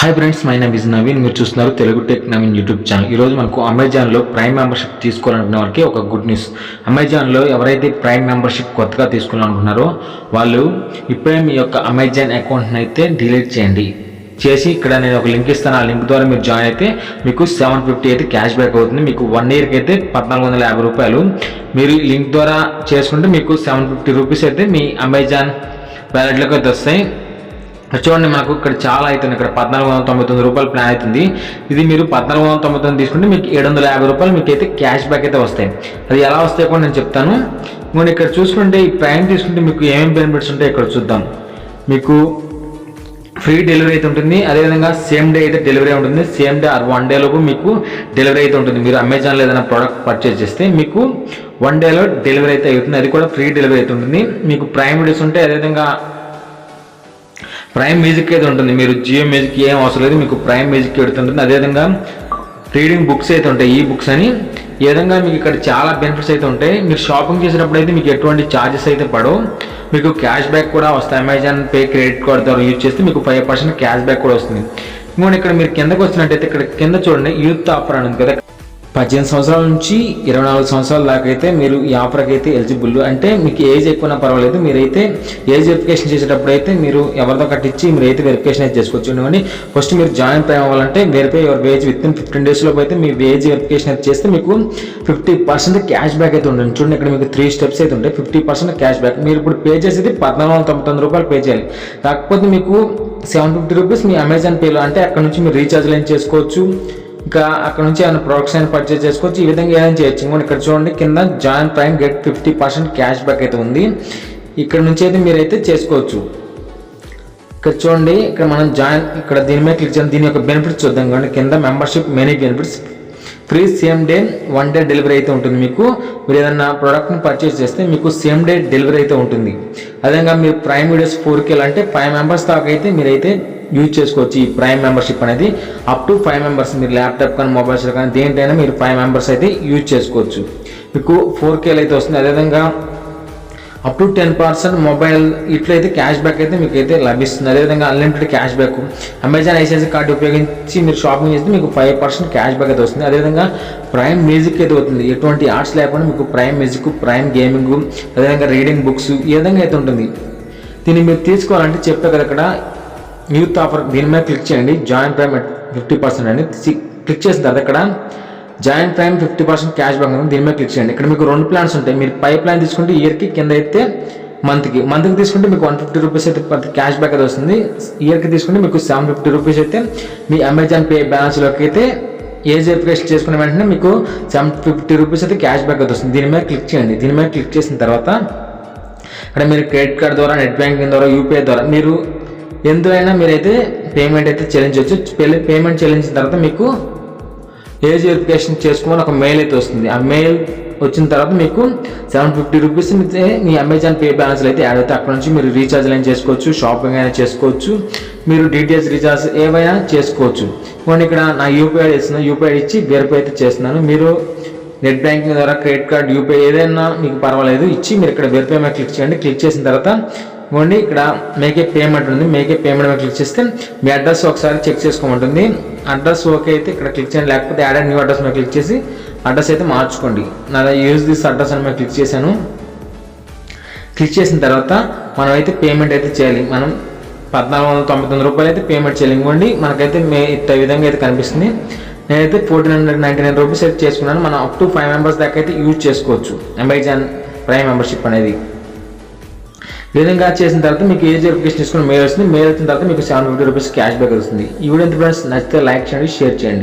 Hi friends my name is Naveen మీరు చూస్తున్నారు Telugu tech Naveen YouTube channel ఈరోజు మనకు అమెజాన్లో ప్రైమ్ మెంబర్షిప్ తీసుకోవాలనుకున్న వారికి ఒక గుడ్ న్యూస్ అమెజాన్లో ఎవరైతే ప్రైమ్ మెంబర్షిప్ కొత్తగా తీసుకోవాలనుకున్నారో వాళ్ళు ఇప్పుడే మీ యొక్క అమెజాన్ అకౌంట్ని అయితే డిలీట్ చేయండి. చేసి ఇక్కడ నేను ఒక లింక్ ఇస్తాను. ఆ లింక్ ద్వారా మీరు జాయిన్ అయితే మీకు సెవెన్ ఫిఫ్టీ అయితే క్యాష్ బ్యాక్ అవుతుంది. మీకు వన్ ఇయర్కి అయితే పద్నాలుగు వందల యాభై రూపాయలు మీరు లింక్ ద్వారా చేసుకుంటే మీకు సెవెన్ ఫిఫ్టీ రూపీస్ అయితే మీ అమెజాన్ వ్యాలెట్లోకి అయితే వస్తాయి. చూడండి మనకు ఇక్కడ చాలా అవుతుంది. ఇక్కడ పద్నాలుగు వందల తొంభై తొమ్మిది రూపాయలు ప్లాన్ అవుతుంది. ఇది మీరు పద్నాలుగు వందల తొంభై తొమ్మిది తీసుకుంటే మీకు ఏడు వందల యాభై రూపాయలు మీకు అయితే క్యాష్ బ్యాక్ అయితే వస్తాయి. అది ఎలా వస్తాయి కూడా నేను చెప్తాను. మనం ఇక్కడ చూసుకుంటే ఈ ప్రైమ్ తీసుకుంటే మీకు ఏమేమి బెనిఫిట్స్ ఉంటాయి ఇక్కడ చూద్దాం. మీకు ఫ్రీ డెలివరీ అయితే ఉంటుంది. అదేవిధంగా సేమ్ డే అయితే డెలివరీ ఉంటుంది. సేమ్ డే ఆర్ వన్ డేలోపు మీకు డెలివరీ అయితే ఉంటుంది. మీరు అమెజాన్లో ఏదైనా ప్రోడక్ట్ పర్చేస్ చేస్తే మీకు వన్ డేలో డెలివరీ అయితే అవుతుంది. అది కూడా ఫ్రీ డెలివరీ అయితే ఉంటుంది. మీకు ప్రైమ్ డేస్ ఉంటే అదేవిధంగా ప్రైమ్ మ్యూజిక్ అయితే ఉంటుంది? మీరు జియో మ్యూజిక్ ఏం అవసరం లేదు మీకు ప్రైమ్ మ్యూజిక్ పెడుతుంటుంది అదేవిధంగా రీడింగ్ బుక్స్ అయితే ఉంటాయి? ఈ బుక్స్ అని. ఈ విధంగా మీకు ఇక్కడ చాలా బెనిఫిట్స్ అయితే ఉంటాయి. మీరు షాపింగ్ చేసినప్పుడు అయితే మీకు ఎటువంటి ఛార్జెస్ అయితే పడవు. మీకు క్యాష్ బ్యాక్ కూడా వస్తాయి. అమెజాన్ పే క్రెడిట్ కార్డ్ ద్వారా యూజ్ చేస్తే మీకు ఫైవ్ పర్సెంట్ క్యాష్ బ్యాక్ కూడా వస్తుంది. ఇంకోటి ఇక్కడ మీరు కిందకు వచ్చినట్టయితే ఇక్కడ కింద చూడండి యూత్ ఆఫర్ అని ఉంది కదా. పద్దెనిమిది సంవత్సరాల నుంచి ఇరవై నాలుగు సంవత్సరాల దాకా అయితే మీరు ఈ ఆఫర్కి అయితే ఎలిజిబుల్. అంటే మీకు ఏజ్ ఎక్కువనా పర్వాలేదు మీరైతే ఏజ్ వెరిఫికేషన్ చేసేటప్పుడు అయితే మీరు ఎవరితో కట్టించి మీరు అయితే వెరిఫికేషన్ అయితే చేసుకోవచ్చు. కానీ ఫస్ట్ మీరు జాయిన్ పై అవ్వాలంటే verify your age within fifteen డేస్లో అయితే మీ వేజ్ వెరిఫికేషన్ అయితే చేస్తే మీకు ఫిఫ్టీ పర్సెంట్ క్యాష్ బ్యాక్ అయితే ఉంటుంది. చూడండి ఇక్కడ మీకు త్రీ స్టెప్స్ అయితే ఉంటాయి. Fifty percent cash back. మీరు ఇప్పుడు పే చేసేది పద్నాలుగు వందల తొంభై తొమ్మిది రూపాయలు పే చేయాలి. కాకపోతే మీకు సెవెన్ ఫిఫ్టీ రూపీస్ మీ అమెజాన్ పేలో అంటే అక్కడ నుంచి మీరు రీఛార్జ్ లైన్ చేసుకోవచ్చు. ఇంకా అక్కడ నుంచి ఏమైనా ప్రొడక్ట్స్ అయినా పర్చేస్ చేసుకోవచ్చు ఈ విధంగా ఏదైనా చేయొచ్చు. ఇంకోటి ఇక్కడ చూడండి కింద join prime get fifty percent cash back అయితే ఉంది. ఇక్కడ నుంచి అయితే మీరైతే చేసుకోవచ్చు. ఇక్కడ చూడండి ఇక్కడ మనం జాయిన్ ఇక్కడ దీని మీద క్లిక్ చేయండి దీని యొక్క బెనిఫిట్స్ చూద్దాం. కానీ కింద membership many benefits free same day one day delivery అయితే ఉంటుంది మీకు. మీరు ఏదైనా ప్రోడక్ట్ని పర్చేస్ చేస్తే మీకు సేమ్ డే డెలివరీ అయితే ఉంటుంది. అదేవిధంగా మీరు ప్రైమ్ వీడియోస్ ఫోర్కి అంటే ఫైవ్ మెంబర్స్ దాకా అయితే మీరైతే యూజ్ చేసుకోవచ్చు ఈ ప్రైమ్ మెంబర్షిప్ అనేది. అప్ టు ఫైవ్ మెంబర్స్ మీరు ల్యాప్టాప్ కానీ మొబైల్స్ కానీ దేంటైనా మీరు ఫైవ్ మెంబర్స్ అయితే యూజ్ చేసుకోవచ్చు. మీకు ఫోర్ కేలు అయితే వస్తుంది. అదేవిధంగా up to ten percent mobile ఇట్లయితే క్యాష్ బ్యాక్ అయితే మీకు అయితే లభిస్తుంది. అదేవిధంగా unlimited cash back Amazon ICICI card ఉపయోగించి మీరు షాపింగ్ చేస్తే మీకు ఫైవ్ పర్సెంట్ క్యాష్ బ్యాక్ అయితే వస్తుంది. అదేవిధంగా ప్రైమ్ మ్యూజిక్ అయితే అవుతుంది. ఎటువంటి ఆర్ట్స్ లేకుండా మీకు ప్రైమ్ మ్యూజిక్ ప్రైమ్ గేమింగ్ అదేవిధంగా రీడింగ్ బుక్స్ ఈ విధంగా అయితే ఉంటుంది. దీన్ని మీరు తీసుకోవాలంటే చెప్పే కదా ఇక్కడ యూత్ ఆఫర్ దీని మీద క్లిక్ చేయండి. జాయింట్ ప్రైమ్ ఫిఫ్టీ పర్సెంట్ అని క్లిక్ చేసిన తర్వాత ఇక్కడ join prime fifty percent cash back ఉంది. దీని మీద క్లిక్ చేయండి. ఇక్కడ మీకు రెండు ప్లాన్స్ ఉంటాయి. మీరు పై ప్లాన్ తీసుకుంటే ఇయర్కి కింద అయితే మంత్కి మంత్కి తీసుకుంటే మీకు వన్ ఫిఫ్టీ రూపీస్ అయితే క్యాష్ బ్యాక్ అది వస్తుంది. ఇయర్కి తీసుకుంటే మీకు సెవెన్ ఫిఫ్టీ రూపీస్ అయితే మీ అమెజాన్ పే బ్యాలెన్స్లోకి అయితే ఏజ్ వెరిఫికేషన్ చేసుకున్న వెంటనే మీకు సెవెన్ ఫిఫ్టీ రూపీస్ అయితే క్యాష్ బ్యాక్ అయితే వస్తుంది. దీని మీద క్లిక్ చేయండి. దీని మీద క్లిక్ చేసిన తర్వాత ఇక్కడ మీరు క్రెడిట్ కార్డ్ ద్వారా నెట్ బ్యాంకింగ్ ద్వారా యూపీఐ ద్వారా మీరు ఎందువైనా మీరైతే పేమెంట్ అయితే చెల్లించవచ్చు. పేమెంట్ చెల్లించిన తర్వాత మీకు ఏజ్ వెరిఫికేషన్ చేసుకోమని ఒక మెయిల్ అయితే వస్తుంది. ఆ మెయిల్ వచ్చిన తర్వాత మీకు సెవెన్ ఫిఫ్టీ రూపీస్ మీ అమెజాన్ పే బ్యాలెన్స్ అయితే యాడ్ అవుతాయి. అక్కడ నుంచి మీరు రీఛార్జ్ అయినా చేసుకోవచ్చు షాపింగ్ అయినా చేసుకోవచ్చు మీరు డీటెయిల్స్ రీఛార్జ్ ఏవైనా చేసుకోవచ్చు. కొన్ని ఇక్కడ నా యూపీఐ ఇస్తున్నాను యూపీఐ ఇచ్చి వెరిఫై అయితే చేస్తున్నాను. మీరు నెట్ బ్యాంకింగ్ ద్వారా క్రెడిట్ కార్డ్ యూపీఐ ఏదైనా మీకు పర్వాలేదు ఇచ్చి మీరు ఇక్కడ వెరిఫై మీద క్లిక్ చేయండి. క్లిక్ చేసిన తర్వాత ఇవ్వండి ఇక్కడ మేకే పేమెంట్ ఉంది మేకే పేమెంట్ మీద క్లిక్ చేస్తే మీ అడ్రస్ ఒకసారి చెక్ చేసుకోమంటుంది. అడ్రస్ ఓకే అయితే ఇక్కడ క్లిక్ చేయండి. లేకపోతే యాడ్ న్యూ అడ్రస్ మీద క్లిక్ చేసి అడ్రస్ అయితే మార్చుకోండి. నా యూజ్ దిస్ అడ్రస్ అని మేము క్లిక్ చేశాను. క్లిక్ చేసిన తర్వాత మనం అయితే పేమెంట్ అయితే చేయాలి. మనం పద్నాలుగు వందల తొంభై తొమ్మిది రూపాయలు అయితే పేమెంట్ చేయాలి. మనకైతే మే ఇంత విధంగా అయితే కనిపిస్తుంది. నేనైతే fourteen hundred ninety nine rupees అయితే చేసుకున్నాను. మనం అప్ టు ఫైవ్ మెంబర్స్ దాకా అయితే యూజ్ చేసుకోవచ్చు. అమెజాన్ ప్రైమ్ మెంబర్షిప్ అనేది. విధంగా చేసిన తర్వాత మీకు ఏజ్ వెరిఫికేషన్ తీసుకుని మెయిల్ వస్తుంది. మెయిల్ వచ్చిన తర్వాత మీకు seven fifty rupees cash back వస్తుంది. ఈ వీడియో ఫ్రెండ్స్ నచ్చితే లైక్ చేయండి షేర్ చేయండి.